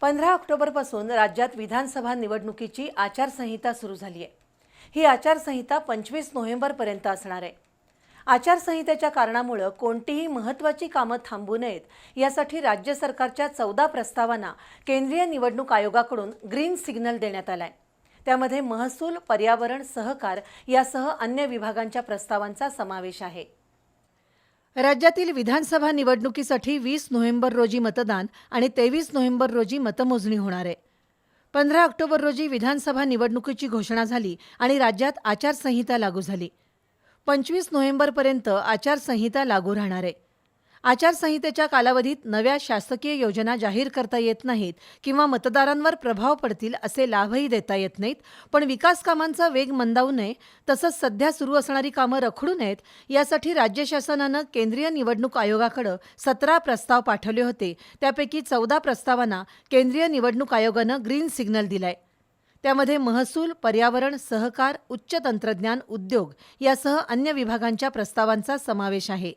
पंधरा ऑक्टोबरपासून राज्यात विधानसभा निवडणुकीची आचारसंहिता सुरू झाली आहे. ही आचारसंहिता पंचवीस नोव्हेंबरपर्यंत असणार आहे. आचारसंहितेच्या कारणामुळं कोणतीही महत्त्वाची कामं थांबू नयेत यासाठी राज्य सरकारच्या चौदा प्रस्तावांना केंद्रीय निवडणूक आयोगाकडून ग्रीन सिग्नल देण्यात आलाय. त्यामध्ये महसूल पर्यावरण सहकार यासह अन्य विभागांच्या प्रस्तावांचा समावेश आहे. राज्यातील विधानसभा निवडणुकीसाठी वीस नोव्हेंबर रोजी मतदान आणि तेवीस नोव्हेंबर रोजी मतमोजणी होणार आहे. पंधरा ऑक्टोबर रोजी विधानसभा निवडणुकीची घोषणा झाली आणि राज्यात आचारसंहिता लागू झाली. पंचवीस नोव्हेंबरपर्यंत आचारसंहिता लागू राहणार आहे. आचारसंहितेच्या कालावधीत नव्या शासकीय योजना जाहीर करता येत नाहीत किंवा मतदारांवर प्रभाव पडतील असे लाभही देता येत नाहीत. पण विकास कामांचा वेग मंदावू नये तसंच सध्या सुरू असणारी कामं रखडू नयेत यासाठी राज्य शासनानं केंद्रीय निवडणूक आयोगाकडं सतरा प्रस्ताव पाठवले होते. त्यापैकी चौदा प्रस्तावांना केंद्रीय निवडणूक आयोगानं ग्रीन सिग्नल दिलाय. त्यामध्ये महसूल पर्यावरण सहकार उच्च तंत्रज्ञान उद्योग यासह अन्य विभागांच्या प्रस्तावांचा समावेश आहे.